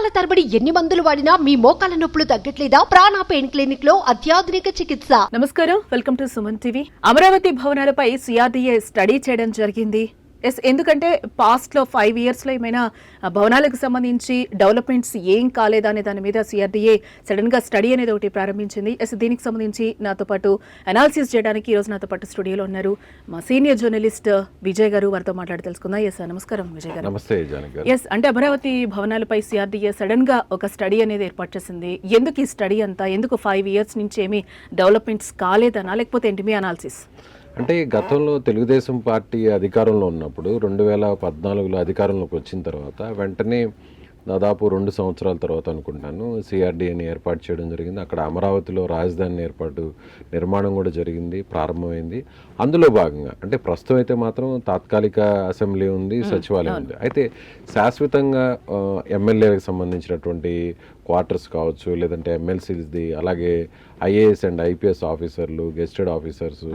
నెలల తరబడి ఎన్ని మందులు వాడినా మీ మోకాల నొప్పులు తగ్గట్లేదా? ప్రాణ పెయిన్ క్లినిక్లో అత్యాధునిక చికిత్స. నమస్కారం. Welcome to Suman TV. Amaravati భవనాలపై CRDA study చేయడం జరిగింది. ఎస్ ఎందుకంటే పాస్ట్లో ఫైవ్ ఇయర్స్లో ఏమైనా భవనాలకు సంబంధించి డెవలప్మెంట్స్ ఏం కాలేదా అనే దాని మీద సిఆర్డీఏ సడన్గా స్టడీ అనేది ఒకటి ప్రారంభించింది. ఎస్ దీనికి సంబంధించి నాతో పాటు అనాలిసిస్ చేయడానికి ఈ రోజు నాతో పాటు స్టూడియోలో ఉన్నారు మా సీనియర్ జర్నలిస్ట్ విజయ్ గారు. వారితో మాట్లాడి తెలుసుకుందాం. ఎస్ నమస్కారం విజయ్ గారు. నమస్తే ఎస్ అంటే అమరావతి భవనాలపై సిఆర్డీఏ సడన్గా ఒక స్టడీ అనేది ఏర్పాటు చేసింది. ఎందుకు ఈ స్టడీ అంతా? ఎందుకు ఫైవ్ ఇయర్స్ నుంచి ఏమి డెవలప్మెంట్స్ కాలేదనా? లేకపోతే ఏంటి మీ అనాలిసిస్ అంటే గతంలో తెలుగుదేశం పార్టీ అధికారంలో ఉన్నప్పుడు రెండు వేల పద్నాలుగులో అధికారంలోకి వచ్చిన తర్వాత వెంటనే దాదాపు రెండు సంవత్సరాల తర్వాత అనుకుంటాను సిఆర్డీఏని ఏర్పాటు చేయడం జరిగింది. అక్కడ అమరావతిలో రాజధాని ఏర్పాటు నిర్మాణం కూడా జరిగింది ప్రారంభమైంది. అందులో భాగంగా అంటే ప్రస్తుతం అయితే మాత్రం తాత్కాలిక అసెంబ్లీ ఉంది సచివాలయం ఉంది. అయితే శాశ్వతంగా ఎమ్మెల్యేలకు సంబంధించినటువంటి క్వార్టర్స్ కావచ్చు లేదంటే ఎమ్మెల్సీది అలాగే ఐఏఎస్ అండ్ ఐపీఎస్ ఆఫీసర్లు గెస్టెడ్ ఆఫీసర్స్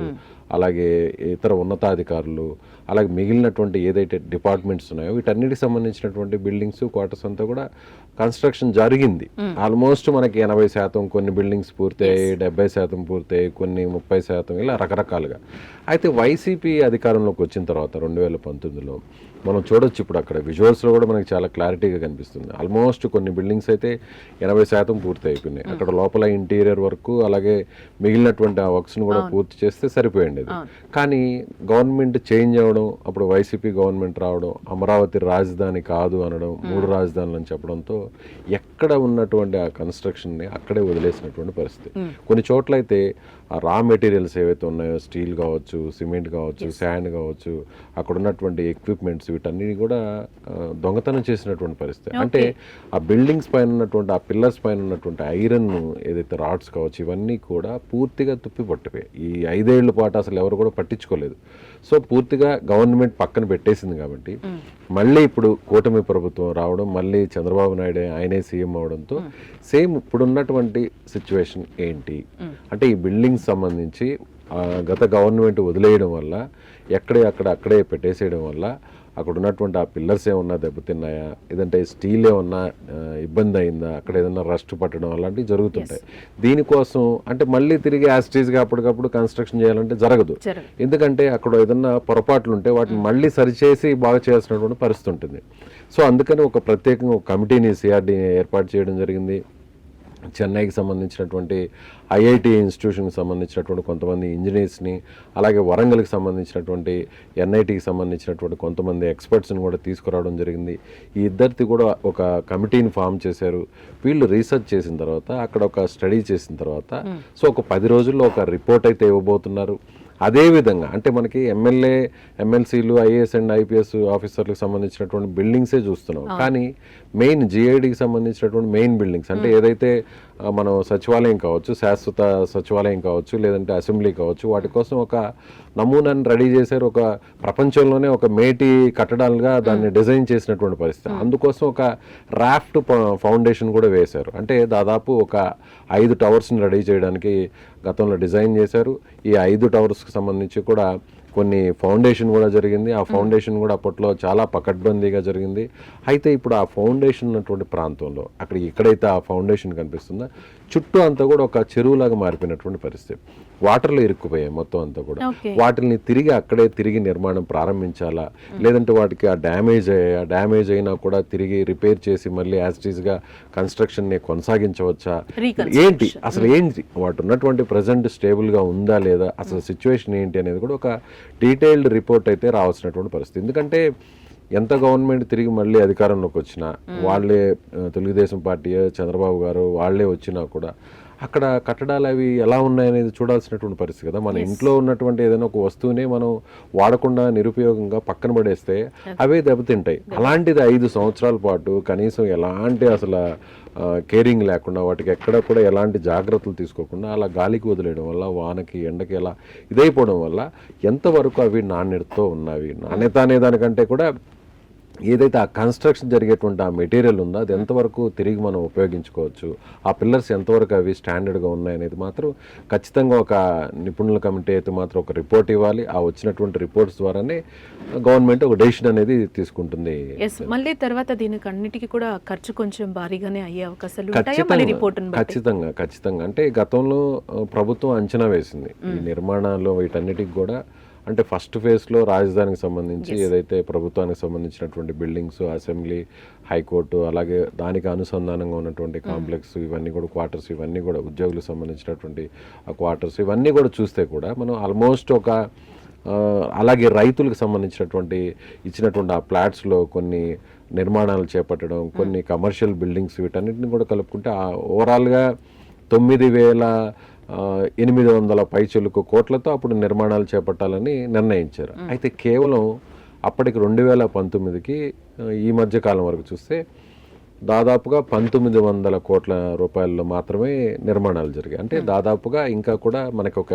అలాగే ఇతర ఉన్నతాధికారులు అలాగే మిగిలినటువంటి ఏదైతే డిపార్ట్మెంట్స్ ఉన్నాయో వీటన్నిటికి సంబంధించినటువంటి బిల్డింగ్స్ క్వార్టర్స్ అంతా కూడా కన్స్ట్రక్షన్ జరిగింది. ఆల్మోస్ట్ మనకి ఎనభై శాతం కొన్ని బిల్డింగ్స్ పూర్తయ్యాయి డెబ్బై శాతం పూర్తయ్యాయి కొన్ని ముప్పై శాతం ఇలా రకరకాలుగా. అయితే వైసీపీ అధికారంలోకి వచ్చిన తర్వాత రెండు వేల పంతొమ్మిదిలో మనం చూడొచ్చు ఇప్పుడు అక్కడ విజువల్స్లో కూడా మనకి చాలా క్లారిటీగా కనిపిస్తుంది. ఆల్మోస్ట్ కొన్ని బిల్డింగ్స్ అయితే ఎనభై శాతం పూర్తి అయిపోయినాయి. అక్కడ లోపల ఇంటీరియర్ వర్క్ అలాగే మిగిలినటువంటి ఆ వర్క్స్ని కూడా పూర్తి చేస్తే సరిపోయింది అది కానీ గవర్నమెంట్ చేంజ్ అవ్వడం అప్పుడు వైసీపీ గవర్నమెంట్ రావడం అమరావతి రాజధాని కాదు అనడం మూడు రాజధానులు అని చెప్పడంతో ఎక్కడ ఉన్నటువంటి ఆ కన్స్ట్రక్షన్ని అక్కడే వదిలేసినటువంటి పరిస్థితి. కొన్ని చోట్ల అయితే ఆ రా మెటీరియల్స్ ఏవైతే ఉన్నాయో స్టీల్ కావచ్చు సిమెంట్ కావచ్చు శాండ్ కావచ్చు అక్కడ ఉన్నటువంటి ఎక్విప్మెంట్స్ వీటన్నిటి కూడా దొంగతనం చేసినటువంటి పరిస్థితి. అంటే ఆ బిల్డింగ్స్ పైన ఉన్నటువంటి ఆ పిల్లర్స్ పైన ఉన్నటువంటి ఐరన్ ఏదైతే రాడ్స్ కావచ్చు ఇవన్నీ కూడా పూర్తిగా తుప్పి పట్టిపోయాయి ఈ ఐదేళ్ళ పాటు అసలు ఎవరు కూడా పట్టించుకోలేదు. సో పూర్తిగా గవర్నమెంట్ పక్కన పెట్టేసింది కాబట్టి మళ్ళీ ఇప్పుడు కూటమి ప్రభుత్వం రావడం మళ్ళీ చంద్రబాబు నాయుడు ఆయనే సీఎం అవడంతో సేమ్ ఇప్పుడున్నటువంటి సిచ్యువేషన్ ఏంటి? అంటే ఈ బిల్డింగ్స్ సంబంధించి గత గవర్నమెంట్ వదిలేయడం వల్ల ఎక్కడే అక్కడ అక్కడే పెట్టేసేయడం వల్ల అక్కడ ఉన్నటువంటి ఆ పిల్లర్స్ ఏమన్నా దెబ్బతిన్నాయా? లేదంటే స్టీల్ ఏమన్నా ఇబ్బంది అయిందా? అక్కడ ఏదన్నా రస్ట్ పట్టడం అలాంటివి జరుగుతుంటాయి. దీనికోసం అంటే మళ్ళీ తిరిగి యాస్టీస్గా అప్పటికప్పుడు కన్స్ట్రక్షన్ చేయాలంటే జరగదు. జరగదు. ఎందుకంటే అక్కడ ఏదన్నా పొరపాట్లు ఉంటే వాటిని మళ్ళీ సరిచేసి బాగా చేయాల్సినటువంటి పరిస్థితి ఉంటుంది. సో అందుకని ఒక ప్రత్యేకంగా ఒక కమిటీని సిఆర్డీ ఏర్పాటు చేయడం జరిగింది. చెన్నైకి సంబంధించినటువంటి ఐఐటి ఇన్స్టిట్యూషన్కి సంబంధించినటువంటి కొంతమంది ఇంజనీర్స్ని అలాగే వరంగల్కి సంబంధించినటువంటి ఎన్ఐటికి సంబంధించినటువంటి కొంతమంది ఎక్స్పర్ట్స్ని కూడా తీసుకురావడం జరిగింది. ఈ ఇద్దరిది కూడా ఒక కమిటీని ఫామ్ చేశారు. వీళ్ళు రీసెర్చ్ చేసిన తర్వాత అక్కడ ఒక స్టడీ చేసిన తర్వాత సో ఒక పది రోజుల్లో ఒక రిపోర్ట్ అయితే ఇవ్వబోతున్నారు. అదే విధంగా అంటే మనకి ఎమ్మెల్యే ఎమ్మెల్సీలు ఐఏఎస్ అండ్ ఐపీఎస్ ఆఫీసర్లకు సంబంధించినటువంటి బిల్డింగ్సే చూస్తున్నాం. కానీ మెయిన్ జిఐడికి సంబంధించినటువంటి మెయిన్ బిల్డింగ్స్ అంటే ఏదైతే మనం సచివాలయం కావచ్చు శాశ్వత సచివాలయం కావచ్చు లేదంటే అసెంబ్లీ కావచ్చు వాటి కోసం ఒక నమూనాను రెడీ చేశారు. ఒక ప్రపంచంలోనే ఒక మేటి కట్టడాలుగా దాన్ని డిజైన్ చేసినటువంటి పరిస్థితి. అందుకోసం ఒక రాఫ్ట్ ఫౌండేషన్ కూడా వేశారు. అంటే దాదాపు ఒక ఐదు టవర్స్ని రెడీ చేయడానికి గతంలో డిజైన్ చేశారు. ఈ ఐదు టవర్స్కి సంబంధించి కూడా కొన్ని ఫౌండేషన్ కూడా జరిగింది. ఆ ఫౌండేషన్ కూడా అప్పట్లో చాలా పకడ్బందీగా జరిగింది. అయితే ఇప్పుడు ఆ ఫౌండేషన్ ఉన్నటువంటి ప్రాంతంలో అక్కడ ఎక్కడైతే ఆ ఫౌండేషన్ కనిపిస్తుందో చుట్టూ అంతా కూడా ఒక చెరువులాగా మారిపోయినటువంటి పరిస్థితి. వాటర్లో ఇరుక్కుపోయాయి మొత్తం అంతా కూడా. వాటిని తిరిగి అక్కడే తిరిగి నిర్మాణం ప్రారంభించాలా? లేదంటే వాటికి ఆ డ్యామేజ్ అయ్యా డ్యామేజ్ అయినా కూడా తిరిగి రిపేర్ చేసి మళ్ళీ యాజ్గా కన్స్ట్రక్షన్ని కొనసాగించవచ్చా. ఏంటి? అసలు ఏంటి? వాటి ఉన్నటువంటి ప్రజెంట్ స్టేబుల్గా ఉందా లేదా? అసలు సిచ్యువేషన్ ఏంటి అనేది కూడా ఒక డీటెయిల్డ్ రిపోర్ట్ అయితే రావాల్సినటువంటి పరిస్థితి. ఎందుకంటే ఎంత గవర్నమెంట్ తిరిగి మళ్ళీ అధికారంలోకి వచ్చినా వాళ్ళే తెలుగుదేశం పార్టీ చంద్రబాబు గారు వాళ్ళే వచ్చినా కూడా అక్కడ కట్టడాలు అవి ఎలా ఉన్నాయనేది చూడాల్సినటువంటి పరిస్థితి కదా. మన ఇంట్లో ఉన్నటువంటి ఏదైనా ఒక వస్తువునే మనం వాడకుండా నిరుపయోగంగా పక్కన పడేస్తే అవే దెబ్బతింటాయి. అలాంటిది ఐదు సంవత్సరాల పాటు కనీసం ఎలాంటి అసలు కేరింగ్ లేకుండా వాటికి ఎక్కడ కూడా ఎలాంటి జాగ్రత్తలు తీసుకోకుండా అలా గాలికి వదిలేయడం వల్ల వానకి ఎండకి ఎలా ఇదైపోవడం వల్ల ఎంతవరకు అవి నాణ్యతతో ఉన్నవి? నాణ్యత అనే దానికంటే కూడా ఏదైతే ఆ కన్స్ట్రక్షన్ జరిగేటువంటి ఆ మెటీరియల్ ఉందో అది ఎంతవరకు తిరిగి మనం ఉపయోగించుకోవచ్చు? ఆ పిల్లర్స్ ఎంతవరకు అవి స్టాండర్డ్గా ఉన్నాయనేది మాత్రం ఖచ్చితంగా ఒక నిపుణుల కమిటీ అయితే మాత్రం ఒక రిపోర్ట్ ఇవ్వాలి. ఆ వచ్చినటువంటి రిపోర్ట్స్ ద్వారానే గవర్నమెంట్ ఒక డెసిషన్ అనేది తీసుకుంటుంది. మళ్ళీ తర్వాత దీనికి అన్నిటికీ కూడా ఖర్చు కొంచెం భారీగానే అయ్యే అవకాశాలు ఖచ్చితంగా ఖచ్చితంగా అంటే గతంలో ప్రభుత్వం అంచనా వేసింది. ఈ నిర్మాణాలు వీటన్నిటికి కూడా అంటే ఫస్ట్ ఫేజ్లో రాజధానికి సంబంధించి ఏదైతే ప్రభుత్వానికి సంబంధించినటువంటి బిల్డింగ్స్ అసెంబ్లీ హైకోర్టు అలాగే దానికి అనుసంధానంగా ఉన్నటువంటి కాంప్లెక్స్ ఇవన్నీ కూడా క్వార్టర్స్ ఇవన్నీ కూడా ఉద్యోగులకు సంబంధించినటువంటి ఆ క్వార్టర్స్ ఇవన్నీ కూడా చూస్తే కూడా మనం ఆల్మోస్ట్ ఒక అలాగే రైతులకు సంబంధించినటువంటి ఇచ్చినటువంటి ఆ ప్లాట్స్లో కొన్ని నిర్మాణాలు చేపట్టడం కొన్ని కమర్షియల్ బిల్డింగ్స్ వీటన్నిటిని కూడా కలుపుకుంటే ఓవరాల్గా తొమ్మిది వేల ఎనిమిది వందల పైచులకు కోట్లతో అప్పుడు నిర్మాణాలు చేపట్టాలని నిర్ణయించారు. అయితే కేవలం అప్పటికి రెండు వేల పంతొమ్మిదికి ఈ మధ్య కాలం వరకు చూస్తే దాదాపుగా పంతొమ్మిది వందల కోట్ల రూపాయల్లో మాత్రమే నిర్మాణాలు జరిగాయి. అంటే దాదాపుగా ఇంకా కూడా మనకు ఒక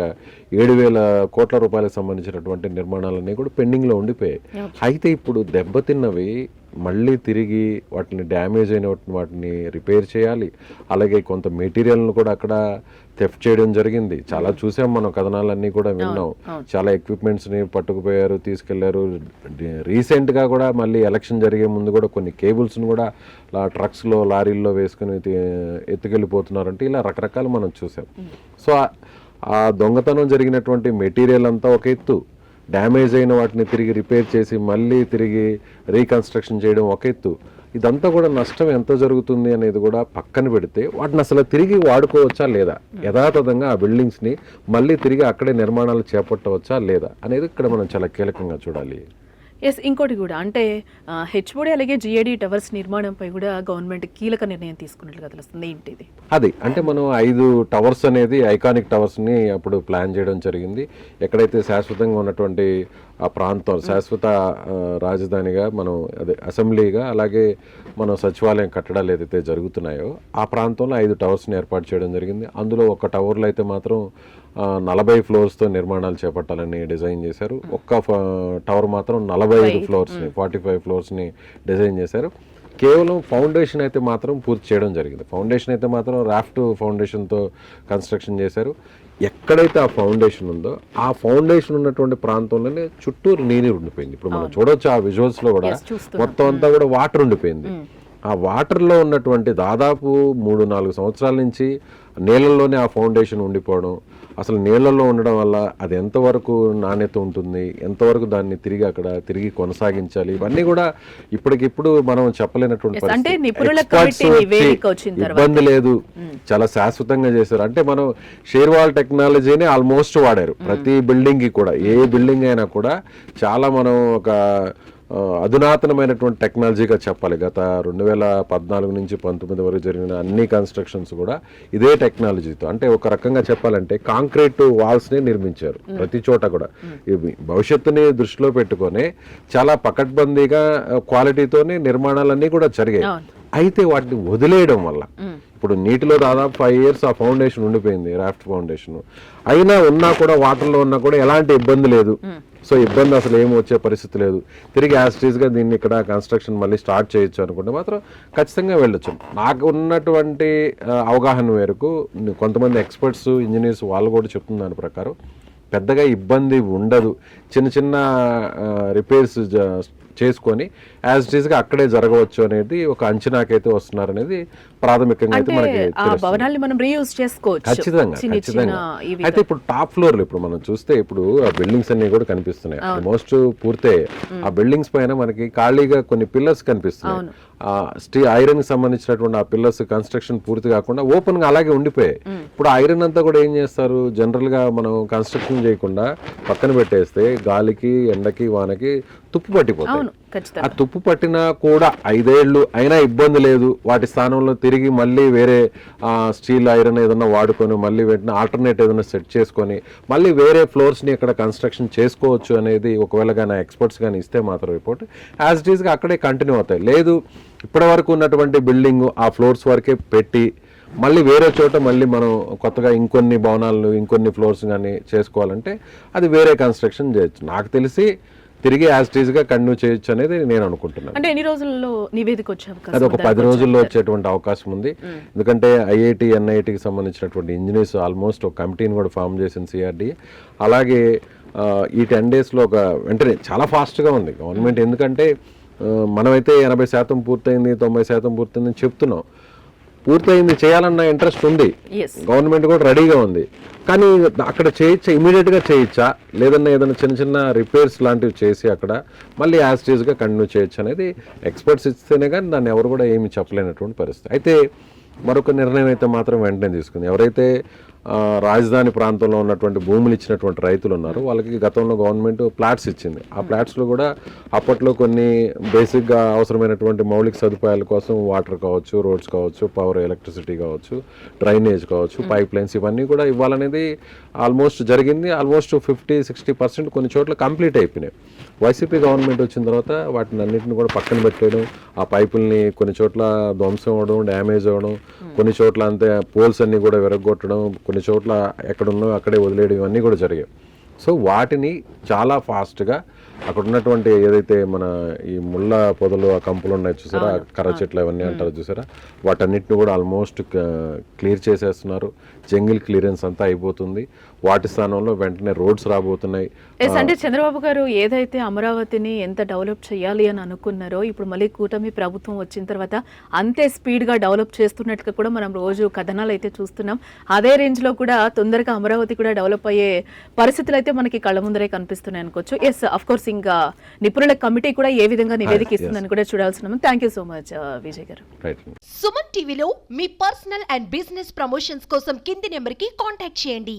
ఏడు వేల కోట్ల రూపాయలకు సంబంధించినటువంటి నిర్మాణాలన్నీ కూడా పెండింగ్లో ఉండిపోయాయి. అయితే ఇప్పుడు దెబ్బతిన్నవి మళ్ళీ తిరిగి వాటిని డ్యామేజ్ అయిన వాటిని రిపేర్ చేయాలి. అలాగే కొంత మెటీరియల్ను కూడా అక్కడ థెఫ్ట్ చేయడం జరిగింది. చాలా చూసాం మనం కథనాలన్నీ కూడా విన్నాం. చాలా ఎక్విప్మెంట్స్ని పట్టుకుపోయారు తీసుకెళ్ళారు. రీసెంట్గా కూడా మళ్ళీ ఎలక్షన్ జరిగే ముందు కూడా కొన్ని కేబుల్స్ని కూడా ట్రక్స్లో లారీల్లో వేసుకుని ఎత్తుకెళ్ళిపోతున్నారంటే ఇలా రకరకాలు మనం చూసాం. సో ఆ- ఆ దొంగతనం జరిగినటువంటి మెటీరియల్ అంతా ఒక ఎత్తు. డ్యామేజ్ అయిన వాటిని తిరిగి రిపేర్ చేసి మళ్ళీ తిరిగి రీకన్స్ట్రక్షన్ చేయడం ఒక ఎత్తు. ఇదంతా కూడా నష్టం ఎంత జరుగుతుంది అనేది కూడా పక్కన పెడితే వాటిని అసలు తిరిగి వాడుకోవచ్చా లేదా? యథాతథంగా ఆ బిల్డింగ్స్ని మళ్ళీ తిరిగి అక్కడే నిర్మాణాలు చేపట్టవచ్చా లేదా అనేది ఇక్కడ మనం చాలా కీలకంగా చూడాలి. ఎస్ ఇంకోటి కూడా. అంటే హెచ్ఓడి అలాగే జిఏడి టవర్స్ నిర్మాణంపై కూడా గవర్నమెంట్ కీలక నిర్ణయం తీసుకున్నట్లుగా తెలుస్తుంది. ఏంటిది? అది. అంటే మనం ఐదు టవర్స్ అనేది ఐకానిక్ టవర్స్ని అప్పుడు ప్లాన్ చేయడం జరిగింది. ఎక్కడైతే శాశ్వతంగా ఉన్నటువంటి ఆ ప్రాంతం శాశ్వత రాజధానిగా మనం అదే అసెంబ్లీగా అలాగే మనం సచివాలయం కట్టడాలు ఏదైతే జరుగుతున్నాయో ఆ ప్రాంతంలో ఐదు టవర్స్ని ఏర్పాటు చేయడం జరిగింది. అందులో ఒక టవర్లో అయితే మాత్రం నలభై ఫ్లోర్స్తో నిర్మాణాలు చేపట్టాలని డిజైన్ చేశారు. ఒక్క టవర్ మాత్రం నలభై ఐదు ఫ్లోర్స్ని ఫార్టీ ఫైవ్ ఫ్లోర్స్ని డిజైన్ చేశారు. కేవలం ఫౌండేషన్ అయితే మాత్రం పూర్తి చేయడం జరిగింది. ఫౌండేషన్ అయితే మాత్రం రాఫ్ట్ ఫౌండేషన్తో కన్స్ట్రక్షన్ చేశారు. ఎక్కడైతే ఆ ఫౌండేషన్ ఉందో ఆ ఫౌండేషన్ ఉన్నటువంటి ప్రాంతంలోనే చుట్టూరు నీరు ఉండిపోయింది. ఇప్పుడు మనం చూడొచ్చు ఆ విజువల్స్లో కూడా. మొత్తం అంతా కూడా వాటర్ ఉండిపోయింది. ఆ వాటర్లో ఉన్నటువంటి దాదాపు మూడు నాలుగు సంవత్సరాల నుంచి నీళ్ళల్లోనే ఆ ఫౌండేషన్ ఉండిపోవడం అసలు నీళ్ళల్లో ఉండడం వల్ల అది ఎంతవరకు నాణ్యత ఉంటుంది ఎంతవరకు దాన్ని తిరిగి అక్కడ తిరిగి కొనసాగించాలి ఇవన్నీ కూడా ఇప్పటికిప్పుడు మనం చెప్పలేనటువంటి. ఇబ్బంది లేదు. చాలా శాశ్వతంగా చేశారు. అంటే మనం షేర్ వాల్ టెక్నాలజీని ఆల్మోస్ట్ వాడారు. ప్రతి బిల్డింగ్కి కూడా ఏ బిల్డింగ్ అయినా కూడా చాలా మనం ఒక అధునాతనమైనటువంటి టెక్నాలజీగా చెప్పాలి. గత రెండు వేల పద్నాలుగు నుంచి పంతొమ్మిది వరకు జరిగిన అన్ని కన్స్ట్రక్షన్స్ కూడా ఇదే టెక్నాలజీతో. అంటే ఒక రకంగా చెప్పాలంటే కాంక్రీట్ వాల్స్ని నిర్మించారు ప్రతి చోట కూడా. ఇవి భవిష్యత్తుని దృష్టిలో పెట్టుకొని చాలా పకడ్బందీగా క్వాలిటీతోనే నిర్మాణాలన్నీ కూడా జరిగాయి. అయితే వాటిని వదిలేయడం వల్ల ఇప్పుడు నీటిలో దాదాపు ఫైవ్ ఇయర్స్ ఆ ఫౌండేషన్ ఉండిపోయింది రాఫ్ట్ ఫౌండేషన్. అయినా ఉన్నా కూడా వాటర్లో ఉన్నా కూడా ఎలాంటి ఇబ్బంది లేదు. సో ఇబ్బంది అసలు ఏమి వచ్చే పరిస్థితి లేదు. తిరిగి యాస్టీస్గా దీన్ని ఇక్కడ కన్స్ట్రక్షన్ మళ్ళీ స్టార్ట్ చేయొచ్చు అనుకుంటే మాత్రం ఖచ్చితంగా వెళ్ళొచ్చు. నాకు ఉన్నటువంటి అవగాహన మేరకు కొంతమంది ఎక్స్పర్ట్స్ ఇంజనీర్స్ వాళ్ళు కూడా చెప్తున్న దాని ప్రకారం పెద్దగా ఇబ్బంది ఉండదు. చిన్న చిన్న రిపేర్స్ చేసుకొని యాజ్ ఇట్గా అక్కడే జరగవచ్చు అనేది ఒక అంచనాకైతే వస్తున్నారు అనేది ప్రాథమికంగా అయితే మనకి ఆ తెలుస్తుంది. భవనాల్ని మనం రీయూజ్ చేసుకోవచ్చు. ఖచ్చితంగా అయితే ఇప్పుడు టాప్ ఫ్లోర్లో ఇప్పుడు మనం చూస్తే ఇప్పుడు ఆ బిల్డింగ్స్ అన్ని కూడా కనిపిస్తున్నాయి. ఆల్మోస్ట్ పూర్తయ్యాయి ఆ బిల్డింగ్స్ పైన మనకి ఖాళీగా కొన్ని పిల్లర్స్ కనిపిస్తున్నాయి. స్టీ ఐరన్కి సంబంధించినటువంటి ఆ పిల్లర్స్ కన్స్ట్రక్షన్ పూర్తి కాకుండా ఓపెన్గా అలాగే ఉండిపోయాయి. ఇప్పుడు ఐరన్ అంతా కూడా ఏం చేస్తారు? జనరల్గా మనం కన్స్ట్రక్షన్ చేయకుండా పక్కన పెట్టేస్తే గాలికి ఎండకి వానకి తుప్పు పట్టిపోతాయి. ఖచ్చితంగా ఆ తుప్పు పట్టినా కూడా ఐదేళ్ళు అయినా ఇబ్బంది లేదు. వాటి స్థానంలో తిరిగి మళ్ళీ వేరే స్టీల్ ఐరన్ ఏదైనా వాడుకొని మళ్ళీ వెంటనే ఆల్టర్నేట్ ఏదైనా సెట్ చేసుకొని మళ్ళీ వేరే ఫ్లోర్స్ని ఇక్కడ కన్స్ట్రక్షన్ చేసుకోవచ్చు అనేది ఒకవేళ కానీ ఎక్స్పర్ట్స్ కానీ ఇస్తే మాత్రం రిపోర్ట్ యాజ్ ఇట్ ఈస్గా అక్కడే కంటిన్యూ అవుతాయి. లేదు ఇప్పటి వరకు ఉన్నటువంటి బిల్డింగ్ ఆ ఫ్లోర్స్ వరకే పెట్టి మళ్ళీ వేరే చోట మళ్ళీ మనం కొత్తగా ఇంకొన్ని భవనాలు ఇంకొన్ని ఫ్లోర్స్ కానీ చేసుకోవాలంటే అది వేరే కన్స్ట్రక్షన్ చేయొచ్చు. నాకు తెలిసి తిరిగి యాజ్గా కంటిన్యూ చేయొచ్చు అనేది నేను అనుకుంటున్నాను. అంటే ఎన్ని రోజుల్లో నివేదిక వచ్చే అవకాశం అది ఒక? పది రోజుల్లో వచ్చేటువంటి అవకాశం ఉంది. ఎందుకంటే ఐఐటి ఎన్ఐటికి సంబంధించినటువంటి ఇంజనీర్స్ ఆల్మోస్ట్ ఒక కమిటీని కూడా ఫామ్ చేసింది సిఆర్డి. అలాగే ఈ టెన్ డేస్లో ఒక వెంటనే చాలా ఫాస్ట్గా ఉంది. గవర్నమెంట్ ఎందుకంటే మనమైతే ఎనభై శాతం పూర్తయింది తొంభై శాతం పూర్తయింది అని చెప్తున్నాం. పూర్తయింది చేయాలన్న ఇంట్రెస్ట్ ఉంది. గవర్నమెంట్ కూడా రెడీగా ఉంది. కానీ అక్కడ చేయొచ్చా ఇమీడియట్గా చేయొచ్చా? లేదన్నా ఏదైనా చిన్న చిన్న రిపేర్స్ లాంటివి చేసి అక్కడ మళ్ళీ యాజ్గా కంటిన్యూ చేయొచ్చు అనేది ఎక్స్పర్ట్స్ ఇస్తేనే కానీ దాన్ని ఎవరు కూడా ఏమి చెప్పలేనటువంటి పరిస్థితి. అయితే మరొక నిర్ణయం అయితే మాత్రం వెంటనే తీసుకుంది. ఎవరైతే రాజధాని ప్రాంతంలో ఉన్నటువంటి భూములు ఇచ్చినటువంటి రైతులు ఉన్నారు. వాళ్ళకి గతంలో గవర్నమెంట్ ప్లాట్స్ ఇచ్చింది. ఆ ప్లాట్స్లో కూడా అప్పట్లో కొన్ని బేసిక్గా అవసరమైనటువంటి మౌలిక సదుపాయాల కోసం వాటర్ కావచ్చు రోడ్స్ కావచ్చు పవర్ ఎలక్ట్రిసిటీ కావచ్చు డ్రైనేజ్ కావచ్చు పైప్ లైన్స్ ఇవన్నీ కూడా ఇవ్వాలనేది ఆల్మోస్ట్ జరిగింది. ఆల్మోస్ట్ ఫిఫ్టీ సిక్స్టీ పర్సెంట్ కొన్ని చోట్ల కంప్లీట్ అయిపోయినాయి. వైసీపీ గవర్నమెంట్ వచ్చిన తర్వాత వాటిని అన్నింటిని కూడా పక్కన పెట్టేయడం ఆ పైపుల్ని కొన్ని చోట్ల ధ్వంసం అవ్వడం డ్యామేజ్ అవ్వడం కొన్ని చోట్ల అంతే పోల్స్ అన్ని కూడా విరగొట్టడం కొన్ని చోట్ల ఎక్కడ ఉన్నాయో అక్కడే వదిలేయడం ఇవన్నీ కూడా జరిగాయి. సో వాటిని చాలా ఫాస్ట్గా అక్కడ ఉన్నటువంటి ఏదైతే మన ఈ ముళ్ళ పొదలు ఆ కంపులు ఉన్నాయి చూసారా? కర్ర చెట్లు అవన్నీ అంటారు చూసారా? వాటన్నిటిని కూడా ఆల్మోస్ట్ క్లియర్ చేసేస్తున్నారు. జంగిల్ క్లియరెన్స్ అంతా అయిపోతుంది. వాటి స్థానంలో వెంటనే రోడ్స్ రాబోతున్నాయి. ఎస్ అంటే చంద్రబాబు గారు ఏదైతే అమరావతిని ఎంత డెవలప్ చేయాలి అని అనుకున్నారో ఇప్పుడు మళ్ళీ కూటమి ప్రభుత్వం వచ్చిన తర్వాత అంతే స్పీడ్గా డెవలప్ చేస్తున్నట్టుగా కూడా మనం రోజు కథనాలు అయితే చూస్తున్నాం. అదే రేంజ్లో కూడా తొందరగా అమరావతి కూడా డెవలప్ అయ్యే పరిస్థితులు అయితే మనకి కళ్ళ ముందరే కనిపిస్తున్నాయి అనుకోవచ్చు. ఎస్ అఫ్ కోర్స్ ఇంకా నిపుణుల కమిటీ కూడా ఏ విధంగా నివేదిక ఇస్తుందని కూడా చూడాల్సిన thank you so much Vijay గారు. రైట్ సుమన్ టీవీలో మీ పర్సనల్ అండ్ బిజినెస్ ప్రమోషన్స్ కోసం కింది నెంబర్కి కాంటాక్ట్ చేయండి.